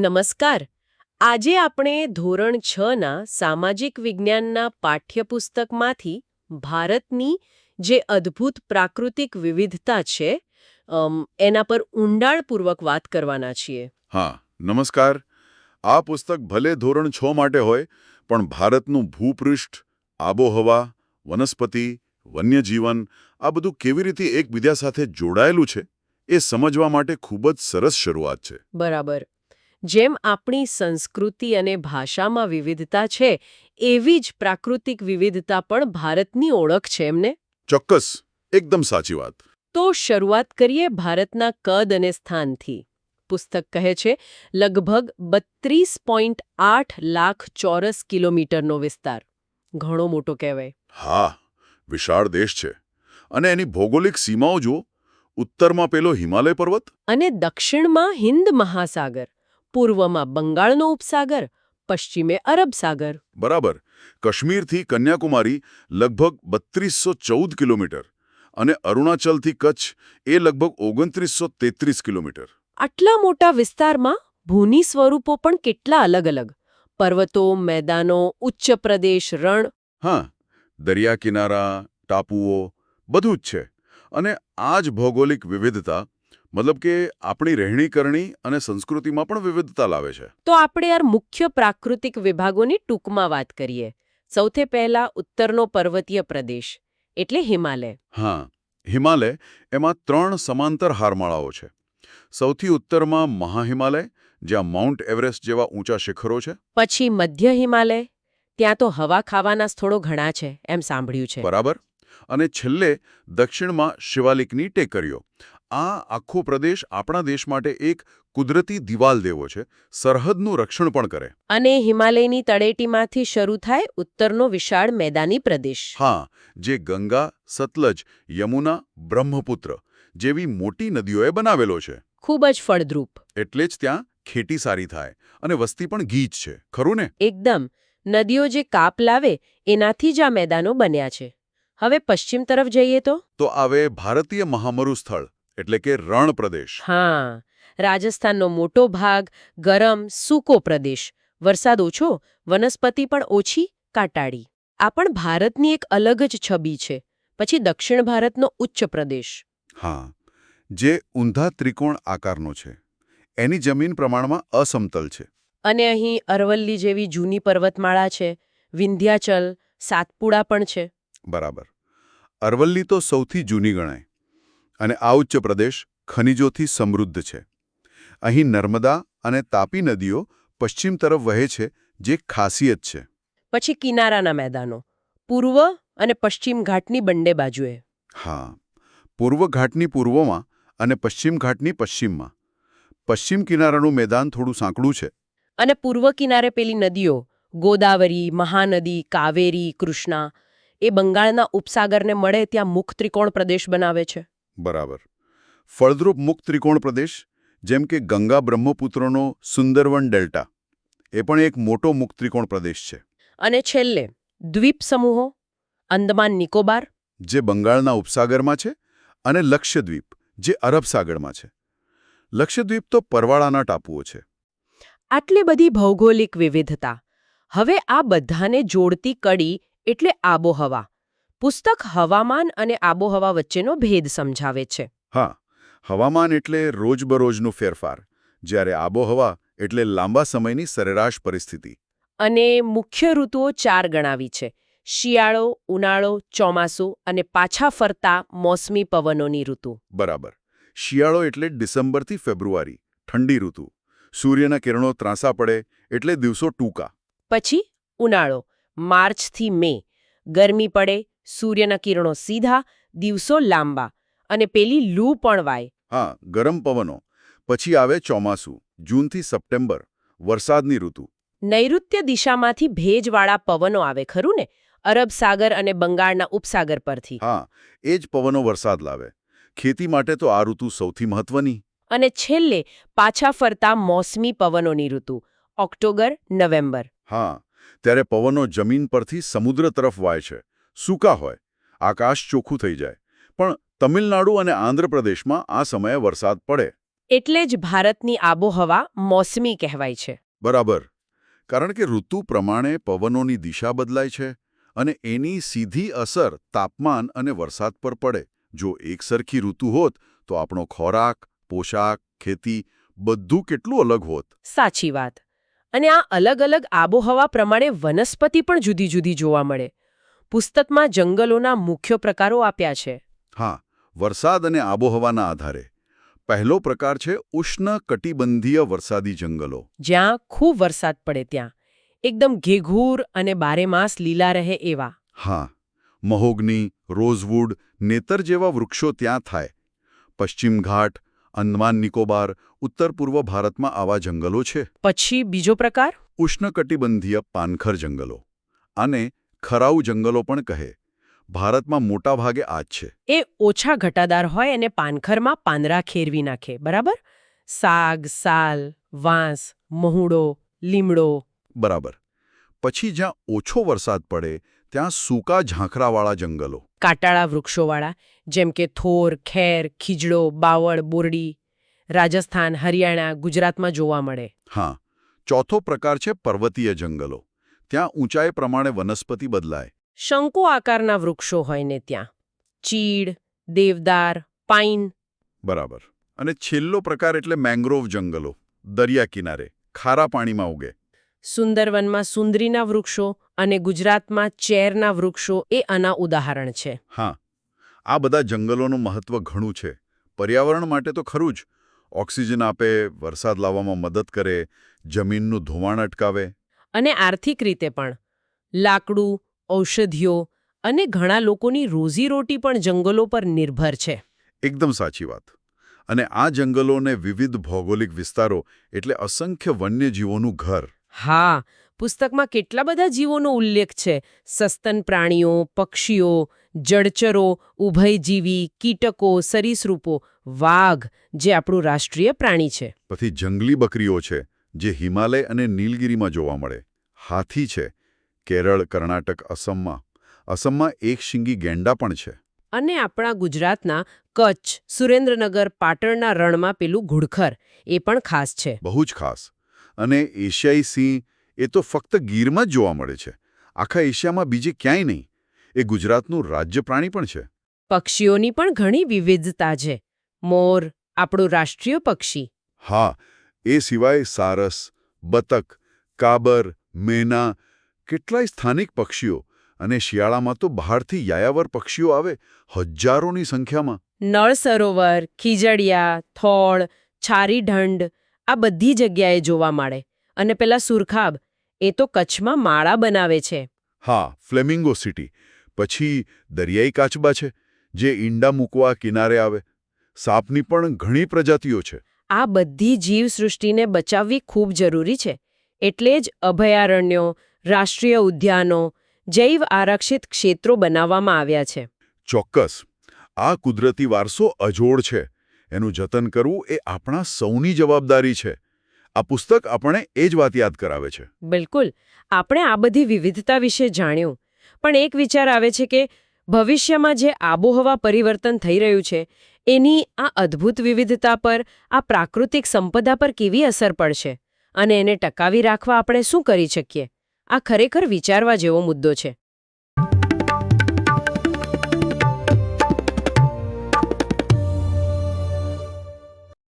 નમસ્કાર. આજે આપણે ધોરણ છ ના સામાજિક વિજ્ઞાનના પાઠ્યપુસ્તકમાંથી ભારતની જે અદ્ભુત પ્રાકૃતિક વિવિધતા છે એના પર ઊંડાણપૂર્વક વાત કરવાના છીએ. હા નમસ્કાર. આ પુસ્તક ભલે ધોરણ છ માટે હોય પણ ભારતનું ભૂપૃષ્ઠ આબોહવા વનસ્પતિ વન્યજીવન આ બધું કેવી રીતે એકબીજા સાથે જોડાયેલું છે એ સમજવા માટે ખૂબ જ સરસ શરૂઆત છે. બરાબર. જેમ આપણી સંસ્કૃતિ અને ભાષામાં વિવિધતા છે એવી જ પ્રાકૃતિક વિવિધતા પણ ભારતની ઓળખ છે એમને ચોક્કસ. એકદમ સાચી વાત. તો શરૂઆત કરીએ ભારતના કદ અને સ્થાનથી. પુસ્તક કહે છે લગભગ બત્રીસ પોઈન્ટ આઠ લાખ ચોરસ કિલોમીટરનો વિસ્તાર. ઘણો મોટો કહેવાય. હા વિશાળ દેશ છે. અને એની ભૌગોલિક સીમાઓ જુઓ. ઉત્તરમાં પેલો હિમાલય પર્વત. અને દક્ષિણમાં હિન્દ મહાસાગર. પૂર્વમાં બંગાળનો ઉપસાગર પશ્ચિમે અરબ સાગર. બરાબર. કાશ્મીરથી કન્યાકુમારી લગભગ બત્રીસો ચૌદ કિલોમીટર અને અરુણાચલથી કચ્છ એ લગભગ ઓગણત્રીસો તેત્રીસ કિલોમીટર. આટલા મોટા વિસ્તારમાં ભૂની સ્વરૂપો પણ કેટલા અલગ અલગ પર્વતો મેદાનો ઉચ્ચ પ્રદેશ રણ. હા દરિયા કિનારા ટાપુઓ બધું જ છે અને આ જ ભૌગોલિક વિવિધતા મતલબ કે આપણી રહેણીકરણી અને સંસ્કૃતિમાં પણ વિવિધતા લાવે છે. તો આપણે યાર મુખ્ય પ્રાકૃતિક વિભાગોની ટૂંકમાં વાત કરીએ. સૌથી પહેલા ઉત્તરનો પર્વતીય પ્રદેશ એટલે હિમાલય. હા હિમાલય એમાં ત્રણ સમાંતર હારમાળાઓ છે. સૌથી ઉત્તરમાં મહાહિમાલય જ્યાં માઉન્ટ એવરેસ્ટ જેવા ઊંચા શિખરો છે. પછી મધ્ય હિમાલય ત્યાં તો હવા ખાવાના સ્થળો ઘણા છે એમ સાંભળ્યું છે. બરાબર. અને છેલ્લે દક્ષિણમાં શિવાલિકની ટેકરીઓ આ આખો પ્રદેશ આપણા દેશ માટે એક કુદરતી દિવાલ દેવો છે. સરહદનું રક્ષણ પણ કરે. અને હિમાલયની તળેટીમાંથી શરૂ થાય ઉત્તરનો વિશાળ મેદાની પ્રદેશ. હા જે ગંગા સતલજ યમુના બ્રહ્મપુત્ર જેવી મોટી નદીઓએ બનાવેલો છે. ખૂબ જ ફળદ્રુપ. એટલે જ ત્યાં ખેતી સારી થાય અને વસ્તી પણ ગીચ છે. ખરું ને? એકદમ. નદીઓ જે કાપ લાવે એનાથી જ આ મેદાનો બન્યા છે. હવે પશ્ચિમ તરફ જઈએ તો? તો આવે ભારતીય મહામરુ સ્થળ. એટલે કે રણ પ્રદેશ. હા રાજસ્થાનનો મોટો ભાગ ગરમ સૂકો પ્રદેશ. વરસાદ ઓછો વનસ્પતિ પણ ઓછી કાટાળી. આ પણ ભારતની એક અલગ જ છબી છે. પછી દક્ષિણ ભારતનો ઉચ્ચ પ્રદેશ. હા જે ઊંધા ત્રિકોણ આકારનો છે. એની જમીન પ્રમાણમાં અસમતલ છે. અને અહીં અરવલ્લી જેવી જૂની પર્વતમાળા છે. વિંધ્યાચલ સાતપુડા પણ છે. બરાબર. અરવલ્લી તો સૌથી જૂની ગણાય. અને આ ઉચ્ચ પ્રદેશ ખનિજોથી સમૃદ્ધ છે. અહીં નર્મદા અને તાપી નદીઓ પશ્ચિમ તરફ વહે છે જે ખાસિયત છે. પછી કિનારાના મેદાનો પૂર્વ અને પશ્ચિમ ઘાટની બંને બાજુએ. હા પૂર્વ ઘાટની પૂર્વમાં અને પશ્ચિમ ઘાટની પશ્ચિમમાં. પશ્ચિમ કિનારાનું મેદાન થોડું સાંકડું છે. અને પૂર્વ કિનારે પેલી નદીઓ ગોદાવરી મહાનદી કાવેરી કૃષ્ણા એ બંગાળના ઉપસાગરને મળે ત્યાં મુખ ત્રિકોણ પ્રદેશ બનાવે છે. બરાબર. ફળદ્રુપ મુક્ત ત્રિકોણ પ્રદેશ જેમ કે ગંગા બ્રહ્મપુત્રનો સુંદરવન ડેલ્ટા એ પણ એક મોટો મુક્ત ત્રિકોણ પ્રદેશ છે. અને છેલ્લે દ્વીપ સમૂહો અંદમાન નિકોબાર. જે બંગાળના ઉપસાગરમાં છે અને લક્ષદ્વીપ જે અરબ સાગરમાં છે. લક્ષદ્વીપ તો પરવાળાના ટાપુઓ છે. આટલી બધી ભૌગોલિક વિવિધતા. હવે આ બધાને જોડતી કડી એટલે આબોહવા. પુસ્તક હવામાન અને આબોહવા વચ્ચેનો ભેદ સમજાવે છે. હા હવામાન એટલે રોજબરોજનું ફેરફાર જ્યારે આબોહવા એટલે લાંબા સમયની સરેરાશ પરિસ્થિતિ. અને મુખ્ય ઋતુઓ ચાર ગણાવી છે શિયાળો ઉનાળો ચોમાસું અને પાછા ફરતા મોસમી પવનોની ઋતુ. બરાબર. શિયાળો એટલે ડિસેમ્બરથી ફેબ્રુઆરી ઠંડી ઋતુ. સૂર્યના કિરણો ત્રાંસા પડે એટલે દિવસો ટૂંકા. પછી ઉનાળો માર્ચથી મે ગરમી પડે સૂર્યના કિરણો સીધા દિવસો લાંબા અને પેલી લૂ પણ વાય. હા ગરમ પવનો. પછી આવે ચોમાસું જૂનથી સપ્ટેમ્બર વરસાદની ઋતુ. નૈઋત્ય દિશામાંથી ભેજવાળા પવનો આવે ખરું ને? અરબ સાગર અને બંગાળના ઉપસાગર પરથી. હા એ જ પવનો વરસાદ લાવે. ખેતી માટે તો આ ઋતુ સૌથી મહત્વની. અને છેલ્લે પાછા ફરતા મોસમી પવનોની ઋતુ ઓક્ટોબર નવેમ્બર. હા ત્યારે પવનો જમીન પરથી સમુદ્ર તરફ વાય છે. સૂકા હોય આકાશ ચોખ્ખું થઈ જાય. પણ તમિલનાડુ અને આંધ્રપ્રદેશમાં આ સમયે વરસાદ પડે. એટલે જ ભારતની આબોહવા મોસમી કહેવાય છે. બરાબર. કારણ કે ઋતુ પ્રમાણે પવનોની દિશા બદલાય છે અને એની સીધી અસર તાપમાન અને વરસાદ પર પડે. જો એકસરખી ઋતુ હોત તો આપણો ખોરાક પોશાક ખેતી બધું કેટલું અલગ હોત. સાચી વાત. અને આ અલગ અલગ આબોહવા પ્રમાણે વનસ્પતિ પણ જુદી જુદી જોવા મળે. પુસ્તકમાં જંગલોના મુખ્ય પ્રકારો આપ્યા છે. હા વરસાદ અને આબોહવાના આધારે. પહેલો પ્રકાર છે ઉષ્ણ કટિબંધીય વરસાદી જંગલો. જ્યાં ખૂબ વરસાદ પડે ત્યાં. એકદમ ઘેઘૂર અને બારેમાસ લીલા રહે એવા. હા મહોગની રોઝવુડ નેતર જેવા વૃક્ષો ત્યાં થાય. પશ્ચિમ ઘાટ અંદમાન નિકોબાર ઉત્તર પૂર્વ ભારતમાં આવા જંગલો છે. પછી બીજો પ્રકાર? ઉષ્ણકટિબંધીય પાનખર જંગલો. આને ખરાઉ જંગલો પણ કહે ભારતમાં મોટા ભાગે આ જ છે. એ ઓછા ઘટાદાર હોય અને પાનખરમાં પાંદરા ખેરવી નાખે બરાબર? સાગ સાલ વાંસ મહુડો લીમડો. બરાબર. પછી જ્યાં ઓછો વરસાદ પડે ત્યાં સૂકા ઝાંખરાવાળા જંગલો. કાટાળા વૃક્ષોવાળા જેમ કે થોર ખેર ખીજડો બાવળ બોરડી. રાજસ્થાન હરિયાણા ગુજરાતમાં જોવા મળે. હા. ચોથો પ્રકાર છે પર્વતીય જંગલો. ત્યાં ઊંચાઈ પ્રમાણે વનસ્પતિ બદલાય. શંકુ આકારના વૃક્ષો હોય ને ત્યાં. ચીડ દેવદાર પાઇન. બરાબર. અને છેલ્લો પ્રકાર એટલે મેંગ્રોવ જંગલો દરિયા કિનારે ખારા પાણીમાં ઉગે. સુંદરવનમાં સુંદરીના વૃક્ષો અને ગુજરાતમાં ચેરના વૃક્ષો એ આના ઉદાહરણ છે. હા. આ બધા જંગલોનું મહત્વ ઘણું છે. પર્યાવરણ માટે તો ખરું જ. ઓક્સિજન આપે વરસાદ લાવવામાં મદદ કરે જમીનનું ધોવાણ અટકાવે. અને આર્થિક રીતે પણ. લાકડું ઔષધિઓ અને ઘણા લોકોની રોજીરોટી પણ જંગલો પર નિર્ભર છે. એકદમ સાચી વાત. અને આ જંગલોને વિવિધ ભૌગોલિક વિસ્તારો એટલે અસંખ્ય વન્યજીવોનું ઘર. હા પુસ્તકમાં કેટલા બધા જીવોનો ઉલ્લેખ છે. સસ્તન પ્રાણીઓ પક્ષીઓ જળચરો ઉભયજીવી કીટકો સરીસૃપો વાઘ જે આપણું રાષ્ટ્રીય પ્રાણી છે. પછી જંગલી બકરીઓ છે. જે હિમાલય અને નીલગિરીમાં જોવા મળે. હાથી છે. કેરળ કર્ણાટક અસમમાં. અસમમાં એક શિંગી ગેંડા પણ છે. અને આપણા ગુજરાતના કચ્છ સુરેન્દ્રનગર પાટણના રણમાં પેલું ઘુડખર. એ પણ ખાસ છે. બહુ જ ખાસ. અને એશિયાઈ સિંહ એ તો ફક્ત ગીરમાં જ જોવા મળે છે. આખા એશિયામાં બીજે ક્યાંય નહીં. એ ગુજરાતનું રાજ્ય પ્રાણી પણ છે. પક્ષીઓની પણ ઘણી વિવિધતા છે. મોર આપણું રાષ્ટ્રીય પક્ષી. હા એ સિવાય સારસ બતક કાબર મેના કેટલાય સ્થાનિક પક્ષીઓ અને શિયાળામાં તો બહારથી યાયાવર પક્ષીઓ આવે હજારોની સંખ્યામાં. નળ સરોવર ખીજડિયા થોળ છારીઢંડ આ બધી જગ્યાએ જોવા મળે. અને પેલા સુરખાબ એ તો કચ્છમાં માળા બનાવે છે. હા ફ્લેમિંગો સિટી પછી દરિયાઈ કાચબા છે જે ઈંડા મૂકવા કિનારે આવે. સાપની પણ ઘણી પ્રજાતિઓ છે. આ બધી જીવસૃષ્ટિને બચાવવી ખૂબ જરૂરી છે. એટલે જ અભયારણ્યો રાષ્ટ્રીય ઉદ્યાનો જૈવ આરક્ષિત ક્ષેત્રો બનાવવામાં આવ્યા છે. ચોક્કસ. આ કુદરતી વારસો અજોડ છે. એનું જતન કરવું એ આપણા સૌની જવાબદારી છે. આ પુસ્તક આપણે એ જ વાત યાદ કરાવે છે. બિલકુલ. આપણે આ બધી વિવિધતા વિશે જાણ્યું. પણ એક વિચાર આવે છે કે ભવિષ્યમાં જે આબોહવા પરિવર્તન થઈ રહ્યું છે એની આ અદ્ભુત વિવિધતા પર, આ પ્રાકૃતિક સંપદા પર કેવી અસર પડશે? અને એને ટકાવી રાખવા આપણે શું કરી શકીએ? આ ખરેખર વિચારવા જેવો મુદ્દો છે.